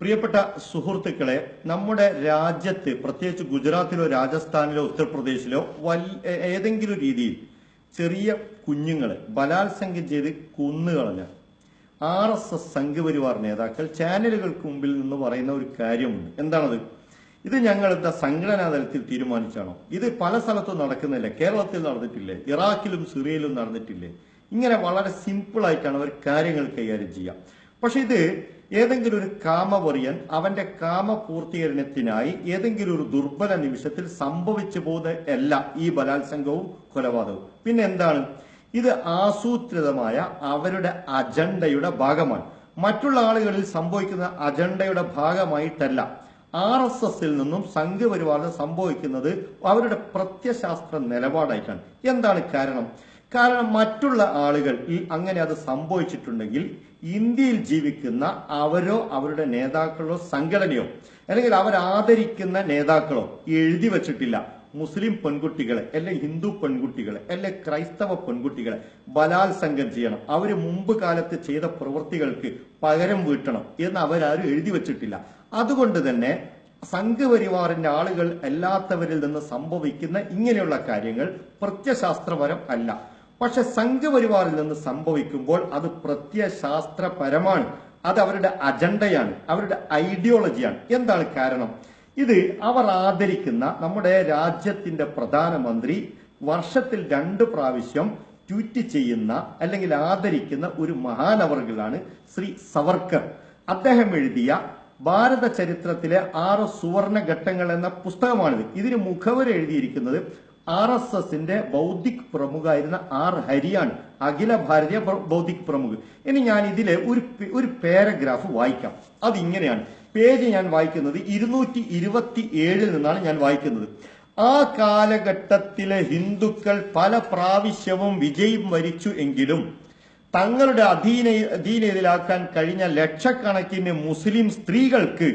പ്രിയപ്പെട്ട സുഹൃത്തുക്കളെ നമ്മുടെ രാജ്യത്ത് പ്രത്യേകിച്ച് ഗുജറാത്തിലോ രാജസ്ഥാനിലോ ഉത്തർപ്രദേശിലോ ഏതെങ്കിലും രീതിയിൽ ചെറിയ കുഞ്ഞുങ്ങളെ ബലാത്സംഗം ചെയ്ത് കൊന്നുകളഞ്ഞ ആർ എസ് എസ് സംഘപരിവാർ നേതാക്കൾ ചാനലുകൾക്ക് മുമ്പിൽ നിന്ന് പറയുന്ന ഒരു കാര്യമുണ്ട്. എന്താണത്? ഇത് ഞങ്ങൾ എന്താ സംഘടനാ തലത്തിൽ തീരുമാനിച്ചാണോ? ഇത് പല സ്ഥലത്തും നടക്കുന്നില്ല? കേരളത്തിൽ നടന്നിട്ടില്ലേ? ഇറാഖിലും സിറിയയിലും നടന്നിട്ടില്ലേ? ഇങ്ങനെ വളരെ സിമ്പിൾ ആയിട്ടാണ് അവർ കാര്യങ്ങൾ കൈകാര്യം ചെയ്യുക. പക്ഷെ ഇത് ഏതെങ്കിലും ഒരു കാമവറിയൻ അവന്റെ കാമ പൂർത്തീകരണത്തിനായി ഏതെങ്കിലും ഒരു ദുർബല നിമിഷത്തിൽ സംഭവിച്ചു പോകുന്ന അല്ല ഈ ബലാത്സംഗവും കൊലപാതകവും. പിന്നെ എന്താണ്? ഇത് ആസൂത്രിതമായ അവരുടെ അജണ്ടയുടെ ഭാഗമാണ്. മറ്റുള്ള ആളുകളിൽ സംഭവിക്കുന്ന അജണ്ടയുടെ ഭാഗമായിട്ടല്ല. ആർ എസ് എസിൽ നിന്നും സംഘപരിവാറിന് സംഭവിക്കുന്നത് അവരുടെ പ്രത്യശാസ്ത്ര നിലപാടായിട്ടാണ്. എന്താണ് കാരണം? കാരണം മറ്റുള്ള ആളുകൾ അങ്ങനെ അത് സംഭവിച്ചിട്ടുണ്ടെങ്കിൽ ഇന്ത്യയിൽ ജീവിക്കുന്ന അവരോ അവരുടെ നേതാക്കളോ സംഘടനയോ അല്ലെങ്കിൽ അവരാദരിക്കുന്ന നേതാക്കളോ എഴുതി വച്ചിട്ടില്ല. മുസ്ലിം പെൺകുട്ടികളെ അല്ലെ ഹിന്ദു പെൺകുട്ടികളെ അല്ലെ ക്രൈസ്തവ പെൺകുട്ടികളെ ബലാത്സംഗം ചെയ്യണം. അവർ മുമ്പ് കാലത്ത് ചെയ്ത പ്രവൃത്തികൾക്ക് പകരം വീട്ടണം എന്ന് അവരാരും എഴുതി വച്ചിട്ടില്ല. അതുകൊണ്ട് തന്നെ സംഘപരിവാറിന്റെ ആളുകൾ അല്ലാത്തവരിൽ നിന്ന് സംഭവിക്കുന്ന ഇങ്ങനെയുള്ള കാര്യങ്ങൾ പ്രത്യശാസ്ത്രപരം അല്ല. പക്ഷെ സംഘപരിവാറിൽ നിന്ന് സംഭവിക്കുമ്പോൾ അത് പ്രത്യശാസ്ത്രപരമാണ് അത് അവരുടെ അജണ്ടയാണ് അവരുടെ ഐഡിയോളജിയാണ് എന്താണ് കാരണം? ഇത് അവർ ആദരിക്കുന്ന നമ്മുടെ രാജ്യത്തിന്റെ പ്രധാനമന്ത്രി വർഷത്തിൽ രണ്ട് പ്രാവശ്യം ട്വീറ്റ് ചെയ്യുന്ന അല്ലെങ്കിൽ ആദരിക്കുന്ന ഒരു മഹാനവറുകളാണ് ശ്രീ സവർക്കർ. അദ്ദേഹം എഴുതിയ ഭാരത ചരിത്രത്തിലെ ആറ് സുവർണ ഘട്ടങ്ങൾ എന്ന പുസ്തകമാണിത്. ഇതിന് മുഖവര എഴുതിയിരിക്കുന്നത് ആർ എസ് എസിന്റെ ബൗദ്ധിക് പ്രമുഖായിരുന്ന ആർ ഹരിയാണ് അഖില ഭാരതീയ ബൗദ്ധിക് പ്രമുഖ്. ഇനി ഞാൻ ഇതിലെ ഒരു ഒരു പാരഗ്രാഫ് വായിക്കാം. അതിങ്ങനെയാണ്. പേജ് ഞാൻ വായിക്കുന്നത് ഇരുന്നൂറ്റി ഇരുപത്തി ഏഴിൽ നിന്നാണ് ഞാൻ വായിക്കുന്നത്. ആ കാലഘട്ടത്തിലെ ഹിന്ദുക്കൾ പല പ്രാവശ്യവും വിജയം വരിച്ചു എങ്കിലും തങ്ങളുടെ അധീന അധീനതയിലാക്കാൻ കഴിഞ്ഞ ലക്ഷക്കണക്കിന് മുസ്ലിം സ്ത്രീകൾക്ക്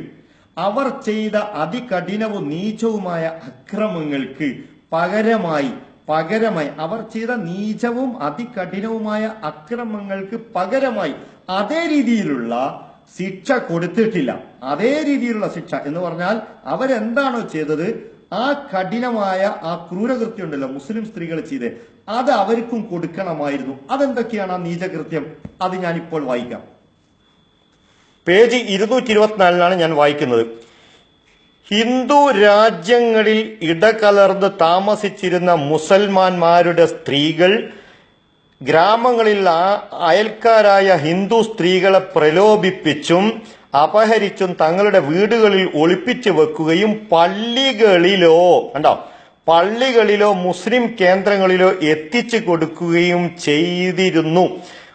അവർ ചെയ്ത അതികഠിനവും നീചവുമായ അക്രമങ്ങൾക്ക് പകരമായി പകരമായി. അവർ ചെയ്ത നീചവും അതികഠിനവുമായ അക്രമങ്ങൾക്ക് പകരമായി അതേ രീതിയിലുള്ള ശിക്ഷ കൊടുത്തിട്ടില്ല. അതേ രീതിയിലുള്ള ശിക്ഷ എന്ന് പറഞ്ഞാൽ അവരെന്താണോ ചെയ്തത്? ആ കഠിനമായ ആ ക്രൂരകൃത്യം ഉണ്ടല്ലോ മുസ്ലിം സ്ത്രീകൾ ചെയ്ത്. അത് അവർക്കും കൊടുക്കണമായിരുന്നു. അതെന്തൊക്കെയാണ് ആ നീചകൃത്യം? അത് ഞാൻ ഇപ്പോൾ വായിക്കാം. പേജ് ഇരുന്നൂറ്റി ഇരുപത്തിനാലിലാണ് ഞാൻ വായിക്കുന്നത്. ഹിന്ദു രാജ്യങ്ങളിൽ ഇടകലർന്ന് താമസിച്ചിരുന്ന മുസൽമാന്മാരുടെ സ്ത്രീകൾ ഗ്രാമങ്ങളിൽ അയൽക്കാരായ ഹിന്ദു സ്ത്രീകളെ പ്രലോഭിപ്പിച്ചും അപഹരിച്ചും തങ്ങളുടെ വീടുകളിൽ ഒളിപ്പിച്ചു വെക്കുകയും പള്ളികളിലോ കണ്ടോ? പള്ളികളിലോ മുസ്ലിം കേന്ദ്രങ്ങളിലോ എത്തിച്ചു കൊടുക്കുകയും ചെയ്തിരുന്നു.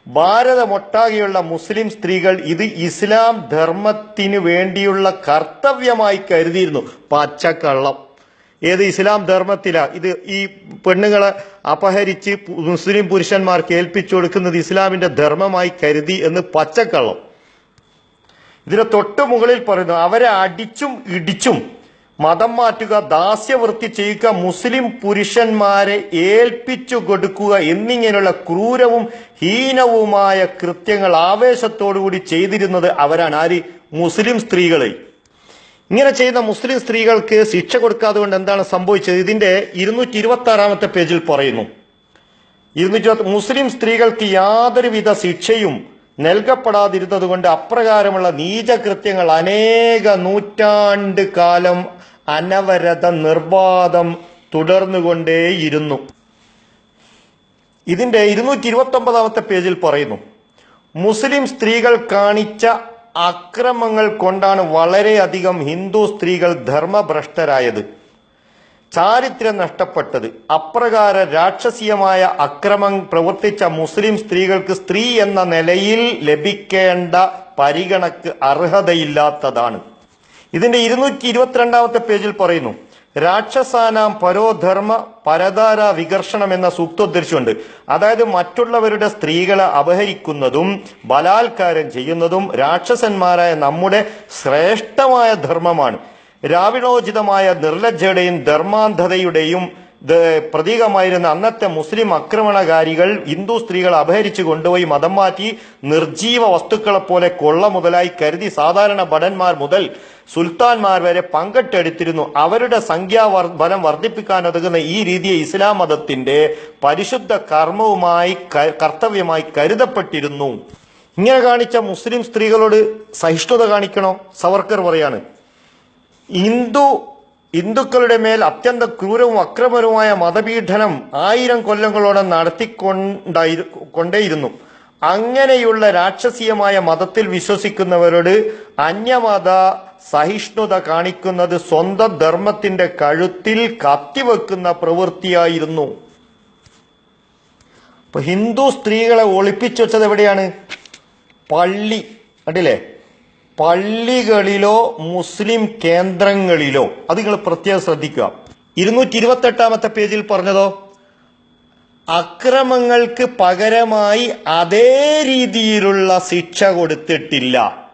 ഭാരതമൊട്ടാകെയുള്ള മുസ്ലിം സ്ത്രീകൾ ഇത് ഇസ്ലാം ധർമ്മത്തിന് വേണ്ടിയുള്ള കർത്തവ്യമായി കരുതിയിരുന്നു. പച്ചക്കള്ളം. ഏത് ഇസ്ലാം ധർമ്മത്തിലാ? ഇത് ഈ പെണ്ണുങ്ങളെ അപഹരിച്ച് മുസ്ലിം പുരുഷന്മാർക്ക് ഏൽപ്പിച്ചു കൊടുക്കുന്നത് ഇസ്ലാമിന്റെ ധർമ്മമായി കരുതി എന്ന് പച്ചക്കള്ളം. ഇതിന് തൊട്ടു മുകളിൽ പറയുന്നു അവരെ അടിച്ചും ഇടിച്ചും മതം മാറ്റുക ദാസ്യവൃത്തി ചെയ്യുക മുസ്ലിം പുരുഷന്മാരെ ഏൽപ്പിച്ചു കൊടുക്കുക എന്നിങ്ങനെയുള്ള ക്രൂരവും ഹീനവുമായ കൃത്യങ്ങൾ ആവേശത്തോടുകൂടി ചെയ്തിരുന്നത് അവരാണ് ആര്? മുസ്ലിം സ്ത്രീകളെ ഇങ്ങനെ ചെയ്യുന്ന മുസ്ലിം സ്ത്രീകൾക്ക് ശിക്ഷ കൊടുക്കാതെ കൊണ്ട് എന്താണ് സംഭവിച്ചത്? ഇതിന്റെ ഇരുന്നൂറ്റി ഇരുപത്തി ആറാമത്തെ പേജിൽ പറയുന്നു. ഇരുന്നൂറ്റി മുസ്ലിം സ്ത്രീകൾക്ക് യാതൊരുവിധ ശിക്ഷയും നൽകപ്പെടാതിരുന്നത് കൊണ്ട് അപ്രകാരമുള്ള നീചകൃത്യങ്ങൾ അനേക നൂറ്റാണ്ട് കാലം അനവരത നിർബാധം തുടർന്നുകൊണ്ടേയിരുന്നു. ഇതിന്റെ ഇരുന്നൂറ്റി ഇരുപത്തി ഒമ്പതാമത്തെ പേജിൽ പറയുന്നു മുസ്ലിം സ്ത്രീകൾ കാണിച്ച അക്രമങ്ങൾ കൊണ്ടാണ് വളരെയധികം ഹിന്ദു സ്ത്രീകൾ ധർമ്മഭ്രഷ്ടരായത്. ചാരിത്രം നഷ്ടപ്പെട്ടത്. അപ്രകാര രാക്ഷസീയമായ അക്രമം പ്രവർത്തിച്ച മുസ്ലിം സ്ത്രീകൾക്ക് സ്ത്രീ എന്ന നിലയിൽ ലഭിക്കേണ്ട പരിഗണക്ക് അർഹതയില്ലാത്തതാണ്. ഇതിന്റെ ഇരുന്നൂറ്റി ഇരുപത്തിരണ്ടാമത്തെ പേജിൽ പറയുന്നു രാക്ഷസാനാം പരോധർമ്മ പരതാര വികർഷണം എന്ന സൂക്തോദ്ധരിച്ചുണ്ട് അതായത് മറ്റുള്ളവരുടെ സ്ത്രീകളെ അപഹരിക്കുന്നതും ബലാത്കാരം ചെയ്യുന്നതും രാക്ഷസന്മാരായ നമ്മുടെ ശ്രേഷ്ഠമായ ധർമ്മമാണ്. രാവിണോചിതമായ നിർലജ്ജയുടെയും ധർമാന്ധതയുടെയും പ്രതീകമായിരുന്ന അന്നത്തെ മുസ്ലിം ആക്രമണകാരികൾ ഹിന്ദു സ്ത്രീകളെ അപഹരിച്ചു കൊണ്ടുപോയി മതം മാറ്റി നിർജീവ വസ്തുക്കളെ പോലെ കൊള്ള മുതലായി കരുതി സാധാരണ ഭടന്മാർ മുതൽ സുൽത്താൻമാർ വരെ പങ്കെട്ടെടുത്തിരുന്നു. അവരുടെ സംഖ്യാ ബലം വർദ്ധിപ്പിക്കാൻ ഒതുങ്ങുന്ന ഈ രീതിയെ ഇസ്ലാം മതത്തിന്റെ പരിശുദ്ധ കർമ്മവുമായി കർത്തവ്യമായി കരുതപ്പെട്ടിരുന്നു. ഇങ്ങനെ കാണിച്ച മുസ്ലിം സ്ത്രീകളോട് സഹിഷ്ണുത കാണിക്കണോ? സവർക്കർ പറയാണ് ഹിന്ദു ഹിന്ദുക്കളുടെ മേൽ അത്യന്ത ക്രൂരവും അക്രമരവുമായ മതപീഡനം ആയിരം കൊല്ലങ്ങളോടെ നടത്തിക്കൊണ്ടായി കൊണ്ടേയിരുന്നു. അങ്ങനെയുള്ള രാക്ഷസീയമായ മതത്തിൽ വിശ്വസിക്കുന്നവരോട് അന്യമത സഹിഷ്ണുത കാണിക്കുന്നത് സ്വന്തം ധർമ്മത്തിന്റെ കഴുത്തിൽ കത്തിവെക്കുന്ന പ്രവൃത്തിയായിരുന്നു. ഹിന്ദു സ്ത്രീകളെ ഒളിപ്പിച്ചു വെച്ചത് എവിടെയാണ്? പള്ളി. കണ്ടില്ലേ? പള്ളികളിലോ മുസ്ലിം കേന്ദ്രങ്ങളിലോ അത് നിങ്ങൾ പ്രത്യേകം ശ്രദ്ധിക്കുക. ഇരുന്നൂറ്റി ഇരുപത്തി എട്ടാമത്തെ പേജിൽ പറഞ്ഞതോ? അക്രമങ്ങൾക്ക് പകരമായി അതേ രീതിയിലുള്ള ശിക്ഷ കൊടുത്തിട്ടില്ല.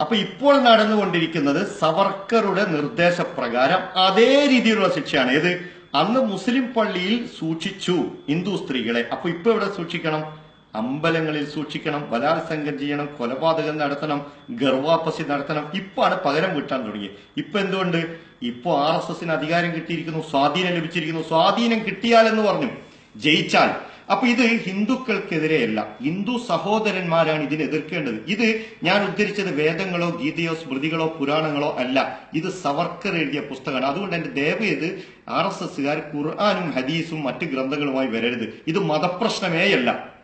അപ്പൊ ഇപ്പോൾ നടന്നുകൊണ്ടിരിക്കുന്നത് സവർക്കറുടെ നിർദ്ദേശപ്രകാരം അതേ രീതിയിലുള്ള ശിക്ഷയാണ്. ഏത്? അന്ന് മുസ്ലിം പള്ളിയിൽ സൂക്ഷിച്ചു ഹിന്ദു സ്ത്രീകളെ. അപ്പൊ ഇപ്പൊ എവിടെ സൂക്ഷിക്കണം? അമ്പലങ്ങളിൽ സൂക്ഷിക്കണം ബലാത്സംഗം ചെയ്യണം കൊലപാതകം നടത്തണം ഗർവാപസി നടത്തണം. ഇപ്പാണ് പകരം വീട്ടാൻ തുടങ്ങിയത്. ഇപ്പൊ എന്തുകൊണ്ട്? ഇപ്പൊ ആർ എസ് എസിന് അധികാരം കിട്ടിയിരിക്കുന്നു സ്വാധീനം ലഭിച്ചിരിക്കുന്നു. സ്വാധീനം കിട്ടിയാലെന്ന് പറഞ്ഞു ജയിച്ചാൽ. അപ്പൊ ഇത് ഹിന്ദുക്കൾക്കെതിരെയല്ല. ഹിന്ദു സഹോദരന്മാരാണ് ഇതിനെ എതിർക്കേണ്ടത്. ഇത് ഞാൻ ഉദ്ധരിച്ചത് വേദങ്ങളോ ഗീതയോ സ്മൃതികളോ പുരാണങ്ങളോ അല്ല. ഇത് സവർക്കർ എഴുതിയ പുസ്തകമാണ്. അതുകൊണ്ട് എന്റെ ദയവ് ഇത് ആർ എസ് എസുകാർ ഖുർആാനും ഹദീസും മറ്റു ഗ്രന്ഥങ്ങളുമായി വരരുത്. ഇത് മതപ്രശ്നമേയല്ല.